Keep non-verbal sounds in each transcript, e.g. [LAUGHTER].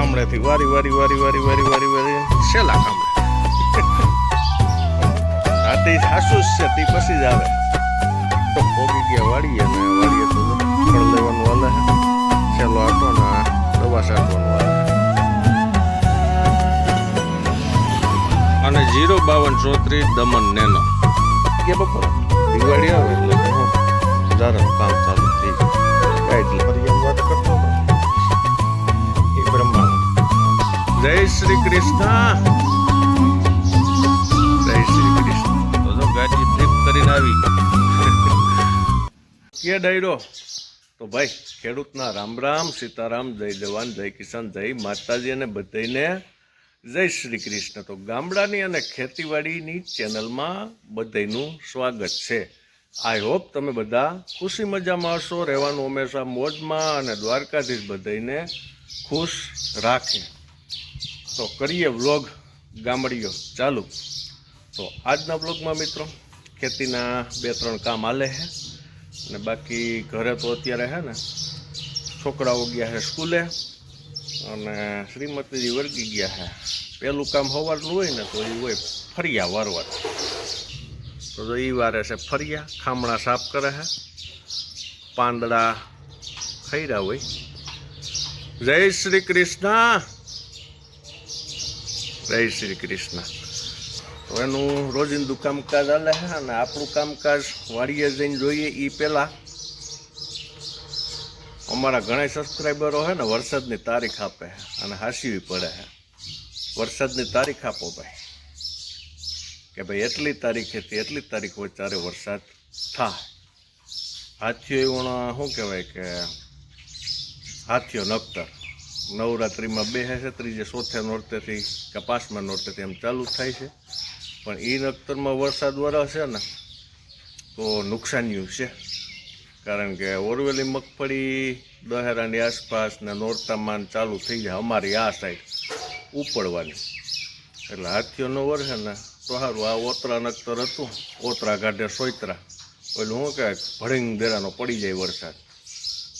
ખામણેથી વારી વારી વારી વારી વારી વારી વારી. છેલ્લા ખામણે આ તે જ છે તે પછી જ આવે. તો ભોગી ગયા વાળીએ ને વાળીએ તો ફળ લેવાનું હાલે છેલ્લો આટો ને દવા સાટવાનું હાલે. અને જીરો બાવન ચોત્રીસ દમન નેનો. કે બપોર. દિવાળી આવે એટલે હું જારાનું કામ ચાલુ. શ્રી કૃષ્ણ. જય શ્રી કૃષ્ણ. તો જો ગાડી ટ્રીપ કરીને આવી. કે ડાયરો? તો ભાઈ ખેડૂતના રામ રામ સીતારામ જય જવાન જય કિસાન જય માતાજી અને બધાને જય શ્રી કૃષ્ણ. તો ગામડાની અને ખેતીવાડીની ચેનલમાં બધાનું સ્વાગત છે. આઈ હોપ તમે બધા ખુશી મજામાં હશો રહેવાનું હંમેશા મોજમાં અને દ્વારકાધીશ બધાને ખુશ રાખે. તો કરીએ વ્લોગ ગામડીઓ ચાલુ. તો આજના વ્લોગમાં મિત્રો ખેતીના બે ત્રણ કામ હાલે છે અને બાકી ઘરે તો અત્યારે હે ને છોકરાઓ ગયા છે સ્કૂલે અને શ્રીમતીજી વર્ગી ગયા છે. પહેલું કામ હોવાનું હોય ને તો એ હોય ફરિયા વારવાર તો એ વારે છે ફરિયા ખામણા સાફ કરે છે. પાંદડા ખૈરા હોય. જય શ્રી કૃષ્ણ! જય શ્રી કૃષ્ણ. એનું રોજિંદુ કામકાજ હાલે છે અને આપણું કામકાજ વાડીએ જઈને જોઈએ એ પહેલાં અમારા ઘણા સબસ્ક્રાઈબરો છે ને વરસાદની તારીખ આપે અને હાંસવી પડે છે વરસાદની તારીખ આપો ભાઈ. કે ભાઈ એટલી તારીખેથી એટલી તારીખ ત્યારે વરસાદ થાય. હાથીઓ એવું શું કહેવાય કે, હાથીઓ નક્તર નવરાત્રિમાં બે છે, ત્રીજે ચોથે નોરતેથી કે પાંચમા નોરતેથી એમ ચાલુ થાય છે. પણ એ નક્તરમાં વરસાદ વરસે ને, તો નુકસાનીયું છે. કારણ કે ઓરવેલી, મગફળી, દહેરાની આસપાસ ને નોરતામાં ચાલુ થઈ જાય, અમારી આ સાઈડ ઉપડવાની. એટલે હાથીઓ ન વરસે ને, તો સારું આ ઓતરા નક્તર હતું, ઓતરા ગાઢે સોયતરા. પેલું શું કહેવાય ભળીંગ દેરાનો પડી જાય વરસાદ.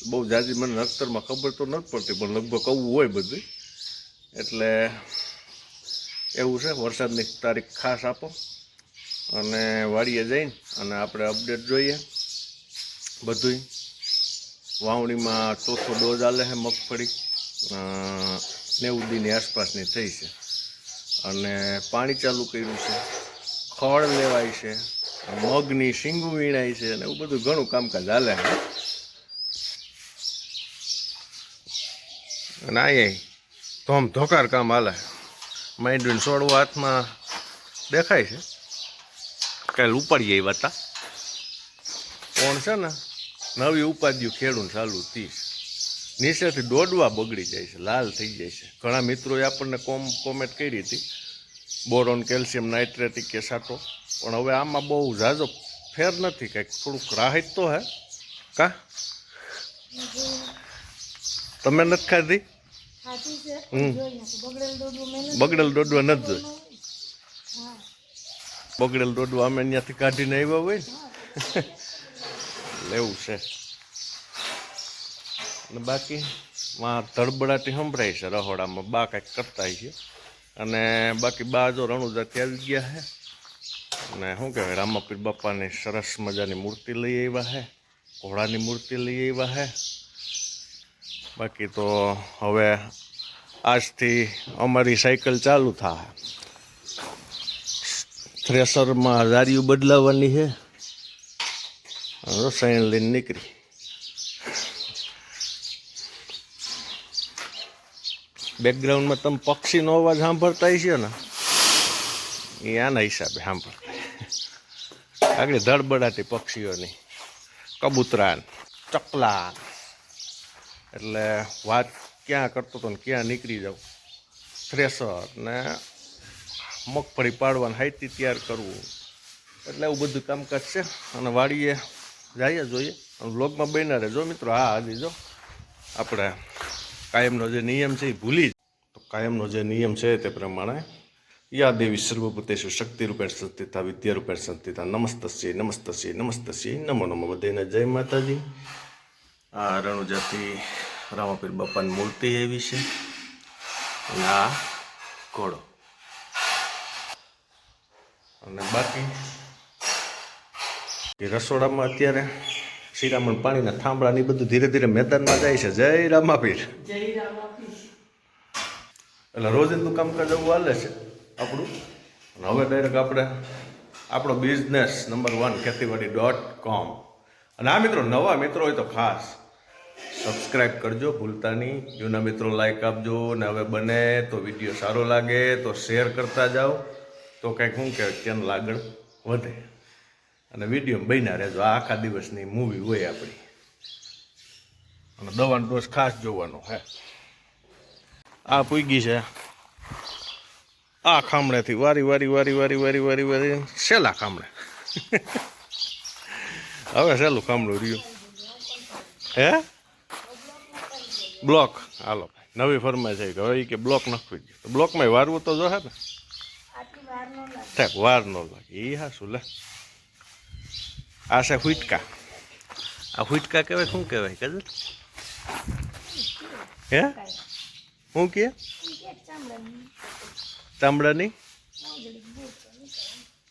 બહુ જાજી મને નક્તરમાં ખબર તો નથી પડતી, પણ લગભગ કહું હોય બધું એટલે એવું છે, વરસાદની તારીખ ખાસ આપો. અને વાડીએ જઈને અને આપણે અપડેટ જોઈએ. બધુંય. વાવણીમાં ચોથો ડોઝ આલે છે મગફળી. નેવું દીની આસપાસની થઈ છે. અને પાણી ચાલુ કર્યું છે. ખળ લેવાય છે. મગની શીંગું વીણાય છે અને એવું બધું ઘણું કામકાજ હાલે છે. અને અહીંયા ધોમ ધોકાર કામ હાલે. માંડવીને સોડવું હાથમાં દેખાય છે. કાલ ઉપાડીએ આવ્યા વાતા કોણ છે ને? નવી ઉપાધ્યું ખેડૂન ચાલુ તીસ નીચેથી દોડવા બગડી જાય છે લાલ થઈ જાય છે. ઘણા મિત્રોએ આપણને કોમ કોમેન્ટ કરી હતી. બોરોન કેલ્શિયમ નાઇટ્રેટિક કે સાટો. પણ હવે આમાં બહુ ઝાઝો ફેર નથી કંઈક થોડુંક રાહત તો હે. કા? તમે નથી ખાધી? બગડેલ દોડવું નથી જોઈ બગડેલ દોડવા અમે અહીંયાથી કાઢીને આવ્યા હોય ને. એટલે છે. અને બાકી માં ધડબડાટી સંભળાય છે રહોડામાં. બા કાંઈક કરતા છે. અને બાકી બા જો રણુજાથી આવી ગયા છે. અને શું કહેવાય રામાપીર બાપાની સરસ મજાની મૂર્તિ લઈ આવ્યા છે. ઘોડાની મૂર્તિ લઈ આવ્યા છે. બાકી તો હવે આજથી અમારી સાયકલ ચાલુ થાય. થ્રેસરમાં હજારીઓ બદલાવવાની છે. રસાયણ લઈને નીકળી. બેકગ્રાઉન્ડમાં તમે પક્ષીનો અવાજ સાંભળતા છે ને? એ આના હિસાબે સાંભળતા આગળ ધડબડાટી પક્ષીઓની. કબૂતરા ચકલા એટલે વાત ક્યાં કરતો હતો ને ક્યાં નીકળી જાઉં? થ્રેસર ને મગફળી પાડવાની હાઈતી તૈયાર કરવું. એટલે એવું બધું કામકાજ છે. અને વાડીએ જઈએ જોઈએ. અને બ્લોગમાં બન્યા રહેજો મિત્રો. હા, હાજી જો. આપણે કાયમનો જે નિયમ છે એ ભૂલી તો કાયમનો જે નિયમ છે તે પ્રમાણે યા દેવી સર્વભૂતેશુ શક્તિ રૂપેણ સંસ્થિતા નમસ્ત શ્રી સંસ્થિતા નમસ્તસ્ય નમસ્તસ્ય નમસ્તસ્ય નમો નમો બધાને જય માતાજી. આ રણુજાતિ રામાપીર બાપાની મૂર્તિ એવી છે. અને આ ઘોડો. અને બાકી એ રસોડામાં અત્યારે શ્રીરામણ પાણીના થાંભળા ને બધું ધીરે ધીરે મેદાનમાં જાય છે. જય રામાપીર. એટલે રોજિંદુ કામકાજ એવું હાલે છે આપણું. અને હવે ડાયરેક્ટ આપણે આપણો business number one Khetivadi dot com અને આ મિત્રો નવા મિત્રો હોય તો ખાસ સબસ્ક્રાઇબ કરજો, ભૂલતા નહીં. જૂના મિત્રો લાઈક આપજો ને હવે બને તો વીડિયો સારો લાગે તો શેર કરતા જાઓ. તો કંઈક શું કે ચેનલ આગળ વધે. અને વીડિયો બન્યા રહેજો. આખા દિવસની મૂવી હોય આપણી. અને દવાનો ડોઝ ખાસ જોવાનો હે. આ પૂગી છે. આ ખામણેથી વારી વારી વારી વારી વારી વારી વારી. સેલા ખામણે. [LAUGHS] હવે સેલું ખામણું રહ્યું. હે? બ્લોક. હાલો. નવી ફરમાઈ છે કે હવે કે બ્લોક નાખવી ગયો તો બ્લોકમાં વારવું તો જોહે ને. વાર નો લાગે. ઠેક વાર ન લાગે. એ હા શું લે. આ છે હુઈટકા. આ હુઈટકા કહેવાય શું કહેવાય કદર હે? શું કે? ચામડાની. ચામડાની? મોજડી બૂટ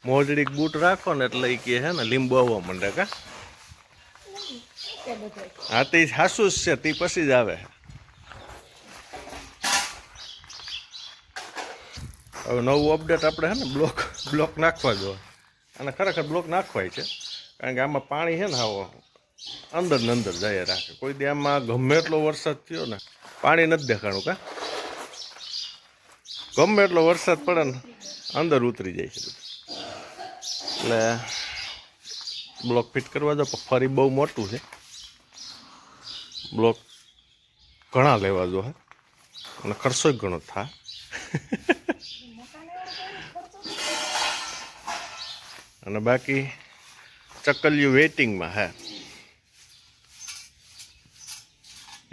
મોજડીક બૂટ રાખો ને એટલે એ કે હે ને લીંબુ આવવા માંડે કા? હા તે સાસુ જ છે તે પછી જ આવે. હવે નવું અપડેટ આપણે હે ને બ્લોક બ્લોક નાખવા જો અને ખરેખર બ્લોક નાખવાય છે. કારણ કે આમાં પાણી છે ને આવો અંદર ને અંદર જાય રાખે. કોઈ દી આમાં ગમે એટલો વરસાદ થયો ને, પાણી નથી દેખાણું કા? ગમે એટલો વરસાદ પડે ને, અંદર ઉતરી જાય છે એટલે બ્લોક ફિટ કરવા જો પણ ફરી બહુ મોટું છે. બ્લોક ઘણા લેવા જો હે. અને ખર્ચો ઘણો થાય. [LAUGHS] અને બાકી ચકલિયું વેઇટિંગમાં હે.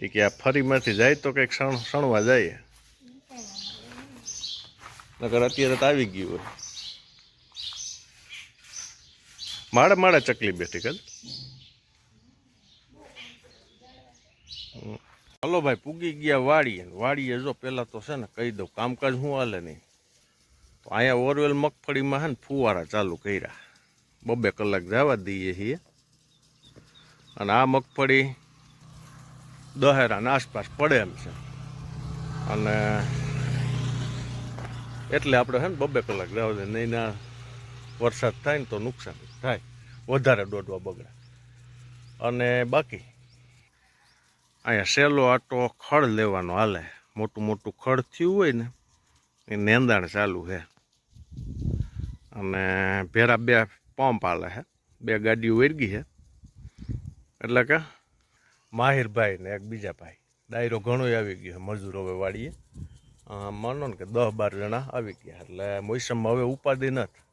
એ કે આ ફરીમાંથી જાય તો કંઈક સણ સણવા જાય. નકર અત્યારે તો આવી ગયું હોય. માળે માળે ચકલી બેઠી કદ હલો ભાઈ, પૂગી ગયા વાડીએ. વાડીએ જો પહેલાં તો છે ને કહી દઉં, કામકાજ હું હાલે નહીં. તો અહીંયા ઓરવેલ મગફળીમાં છે ને ફુવારા ચાલુ કર્યા. બબે કલાક જવા દઈએ છીએ. અને આ મગફળી દહેરાના આસપાસ પડે એમ છે. અને એટલે આપણે છે ને બબે કલાક જવા દે નહીં ના વરસાદ થાય ને તો નુકસાન થાય. વધારે દોડવા બગડે. અને બાકી, અહીંયા સહેલો આટો ખડ લેવાનો હાલે. મોટું મોટું ખડ થયું હોય ને, એ નેંદાણ ચાલુ છે અને ભેરા બે પંપ હાલે છે બે ગાડીઓ વેરગી છે એટલે કે માહિરભાઈ ને એક બીજા ભાઈ. ડાયરો ઘણો આવી ગયો મજૂર હવે વાળીએ. માનો ને કે દસ બાર જણા આવી ગયા. એટલે મોસમમાં હવે ઉપાધિ નથી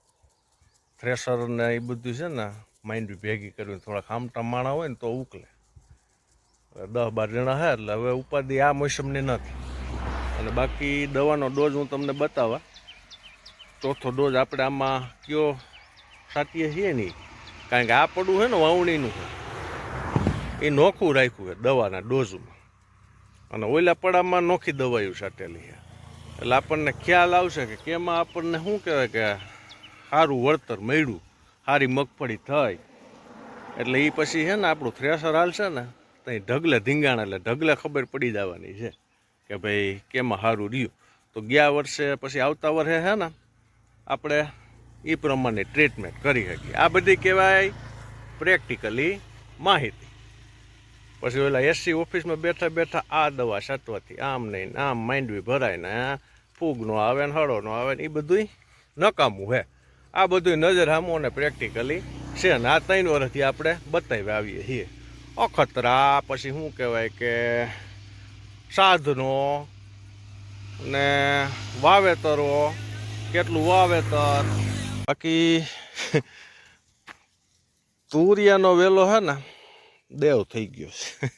થ્રેસર ને એ બધું છે ને માઇન્ડ ભેગી કરવી થોડા ખામટા માણા હોય ને તો ઉકલે. દસ બાર જણા હે, એટલે હવે ઉપાધિ આ મોસમની નથી અને બાકી દવાનો ડોઝ હું તમને બતાવવા ચોથો ડોઝ આપણે આમાં કયો સાટીએ છીએ નહીં કારણ કે આ પડવું છે ને વાવણીનું છે. એ નોખું રાખ્યું છે દવાના ડોઝમાં. અને ઓલા પડામાં નોખી દવાયું સાટેલી છે. એટલે આપણને ખ્યાલ આવશે કે કેમાં આપણને શું કહેવાય કે સારું વળતર મળ્યું, સારી મગફળી થઈ. એટલે એ પછી છે ને આપણું થ્રેસર હાલશે ને ત્યાં ઢગલે ધીંગાણ, એટલે ઢગલે ખબર પડી જવાની છે કે ભાઈ કેમાં સારું રહ્યું. તો ગયા વર્ષે પછી આવતા વર્ષે છે ને, આપણે એ પ્રમાણે ટ્રીટમેન્ટ કરી શકીએ. આ બધી કહેવાય પ્રેક્ટિકલી માહિતી. પછી ઓલા એસસી ઓફિસમાં બેઠા બેઠા આ દવા છાંટવાથી આમ નહીં આમ માંડવી ભરાય ને, આ ફૂગ આવે ને હળોનો આવે ને એ બધું નકામું હે. આ બધું નજર હામો અને પ્રેક્ટિકલી છે ને આ ત્રણ વર્ષથી આપણે બતાવી આવીએ છીએ. અખતરા, પછી શું કહેવાય કે સાધનો ને વાવેતરો, કેટલું વાવેતર બાકી તુરિયાનો વેલો હે ને, દેવ થઈ ગયો છે.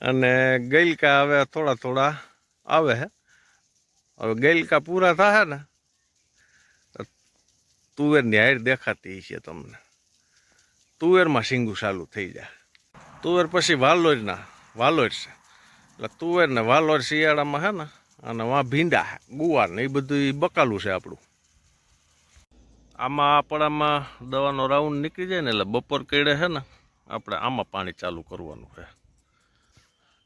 અને ગઈલકા હવે થોડા થોડા આવે હે. હવે ગઈલકા પૂરા થાય ને તુવેરની હાર દેખાતી છે તમને. તુવેરમાં શીંગું ચાલુ થઈ જાય. તુવેર પછી વાલોરના, વાલોર છે. એટલે તુવેર ને વાલોર શિયાળામાં હે ને, અને વાં ભીંડા ગુવાર ને એ બધું બકાલું છે આપણું. આમાં આપણામાં દવાનો રાઉન્ડ નીકળી જાય ને એટલે બપોર કેડે છે ને, આપણે આમાં પાણી ચાલુ કરવાનું છે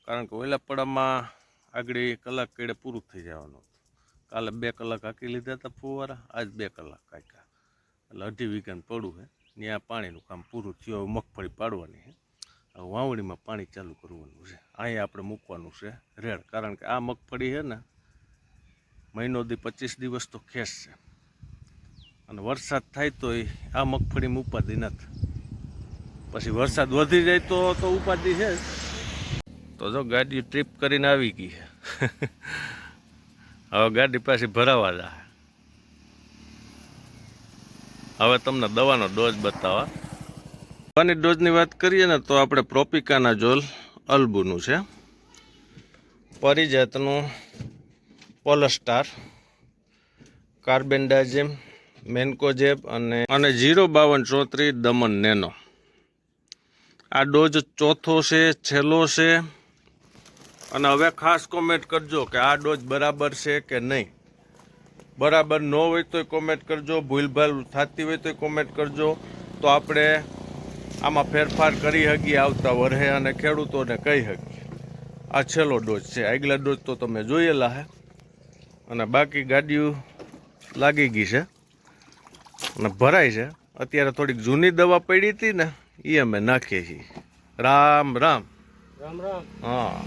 કારણ કે ઓલા પડામાં આગળ કલાક કેડે પૂરું થઈ જવાનું કાલે બે કલાક હાંકી લીધા હતા ફુવારા, આજ બે કલાક કાંઈકા એટલે અઢી વીઘાને પડું છે ત્યાં પાણીનું કામ પૂરું થયું, હવે મગફળી પાડવાની છે હવે વાવણીમાં પાણી ચાલુ કરવાનું છે. અહીંયા આપણે મૂકવાનું છે રેડ, કારણ કે આ મગફળી છે ને, મહિનો દી પચીસ દિવસ તો ખેસ છે અને વરસાદ થાય તો આ મગફળીમાં ઉપાધિ નથી. પછી વરસાદ વધી જાય તો તો ઉપાધિ છે. તો જો ગાડી ટ્રીપ કરીને આવી ગઈ છે. હવે ગાડી પાછી ભરાવા જા. હવે તમને દવાનો ડોઝ બતાવવા. દવાની ડોઝની વાત કરીએ ને તો આપણે પ્રોપિકાના જોલ અલ્બુનું છે. પરિજાતનું પોલસ્ટાર કાર્બેન્ડાજેમ મેન્કોજેબ અને અને જીરો બાવન ચોત્રીસ દમન નેનો. આ ડોઝ ચોથો છે, છેલ્લો છે. અને હવે ખાસ કોમેન્ટ કરજો કે આ ડોઝ બરાબર છે કે નહીં. બરાબર ન હોય તોય કોમેન્ટ કરજો, ભૂલભાલ થતી હોય તોય કોમેન્ટ કરજો. તો આપણે આમાં ફેરફાર કરી શકીએ આવતા વરહે અને ખેડૂતોને કહી શકીએ આ છેલ્લો ડોઝ છે. આગલા ડોઝ તો તમે જોયેલા હે. અને બાકી ગાડીઓ લાગી ગઈ છે. અને ભરાય છે. અત્યારે થોડીક જૂની દવા પડી હતી ને એ અમે નાખીએ છીએ. રામ રામ. રામ રામ. હા.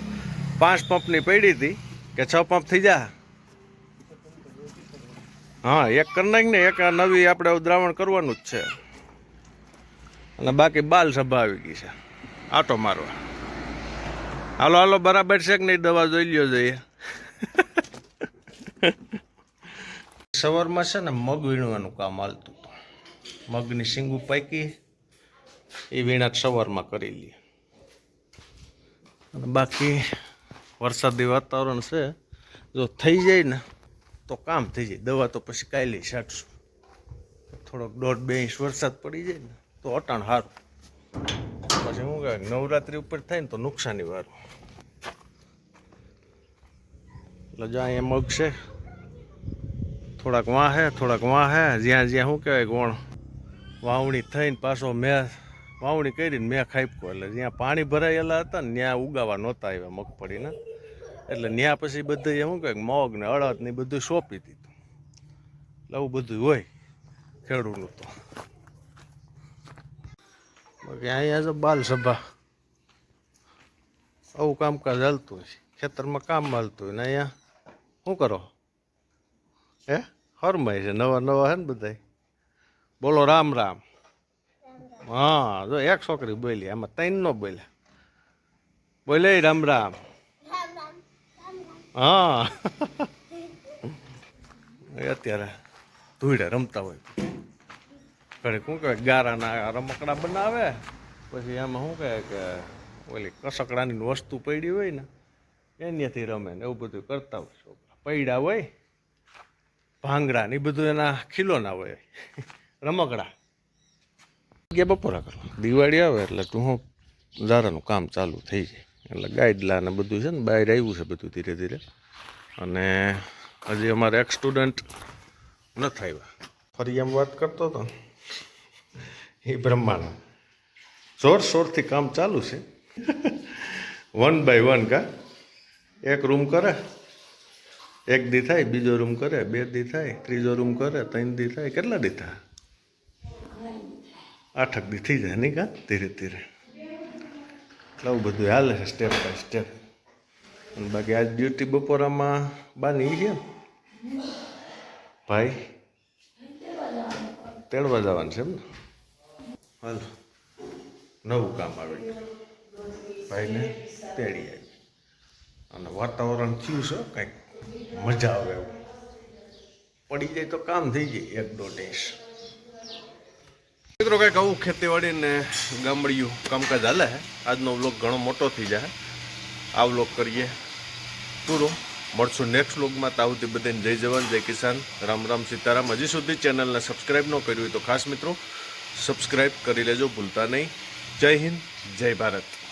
પાંચ પંપની પડી હતી કે છ પંપ થઈ જા હા એક કરી નાખ ને એક આ નવી આપણે દ્રાવણ કરવાનું જ છે. અને બાકી બાલ સભા આવી ગઈ છે. આટો મારવા. હાલો હાલો બરાબર છે કે નહીં? દવા જોઈ લ્યો જોઈએ. [LAUGHS] સવારમાં છે ને મગ વીણવાનું કામ હાલતું હતું. મગની સિંગુ પાકી, એ વીણાટ સવારમાં કરી લઈએ અને બાકી વરસાદી વાતાવરણ છે, જો થઈ જાય ને, તો કામ થઈ જાય. દવા તો પછી કાલે છાંટશું. થોડોક દોઢ બે ઇંચ વરસાદ પડી જાય ને, તો અટાણ સારું પછી શું કહે નવરાત્રી ઉપર થાય ને, તો નુકસાની વાર. એટલે જો અહીંયા મગ છે થોડાક વાં હે, થોડાક વાં હે, જ્યાં જ્યાં શું કહેવાય ગોણ. વાવણી થઈને પાછો મેં, વાવણી કરીને મેં ખાઈપકો, એટલે જ્યાં પાણી ભરાયેલા હતા ને ત્યાં ઉગાવા નહોતા આવ્યા મગફળીના. એટલે ત્યાં પછી બધું શું કહે મગ ને અડદ ને બધું સોંપી દીધું. એટલે આવું બધું હોય ખેડૂતનું તો બાકી અહીંયા જો બાલ સભા આવું કામકાજ હાલતું હોય ખેતરમાં કામ હાલતું હોય ને અહીંયા? શું કરો? હે? હરમાય છે, નવા નવા હે ને બધા બોલો રામ રામ. હા, જો એક છોકરી બોલી, આમાં ત્રણ નો બોલ્યા. બોલે રામ રામ. હા. અત્યારે ધૂળે રમતા હોય. ઘરે શું કહેવાય, ગારાના રમકડા બનાવે, પછી એમાં શું કહે કે ઓલી કસકડાની વસ્તુ પડી હોય ને, એનાથી રમે ને એવું બધું કરતા હોય છોકરા. પૈડા હોય ભાંગડા ને એ બધું એના ખીલોના હોય. રમકડા. ગયા બપોરા કરો દિવાળી આવે એટલે તું હું ઝારાનું કામ ચાલુ થઈ જાય. એટલે ગાઈડલા ને બધું છે ને બહાર આવ્યું છે બધું ધીરે ધીરે. અને હજી અમારે એક સ્ટુડન્ટ નથી આવ્યા. ફરી એમ વાત કરતો હતો ને એ બ્રહ્માંડ જોર શોરથી કામ ચાલુ છે. વન બાય વન કા? એક રૂમ કરે. એક દી થાય, બીજો રૂમ કરે, બે દી થાય, ત્રીજો રૂમ કરે, ત્રણ દી થાય, કેટલા દી થાય? આઠક દી થઈ જાય નહીં કા? ધીરે ધીરે. એટલે આવું બધું હાલે છે સ્ટેપ બાય સ્ટેપ અને બાકી આજ ડ્યુટી બપોરામાં બાની છે? ભાઈ? તેડવા જવાનું છે એમ ને? હાલ. નવું કામ આવી. ભાઈને તેડી આવી. અને વાતાવરણ થયું છે કંઈક? મજા આવે એવું. પડી જાય તો કામ થઈ જાય, એક દોઢ ઇંચ મિત્રો કંઈક આવું ખેતીવાડી ને ગામડિયું કામકાજ હાલે છે આજનો વ્લોગ ઘણો મોટો થઈ જાય આ વ્લોગ કરીએ પૂરો. મળશું નેક્સ્ટ વ્લોગમાં. તાવતી બધાને જય જવાન, જય કિસાન. રામ રામ સીતારામ. હજી સુધી ચેનલને સબસ્ક્રાઈબ ન કર્યું હોય તો ખાસ મિત્રો સબસ્ક્રાઈબ કરી લેજો, ભૂલતા નહીં. જય હિન્દ, જય ભારત.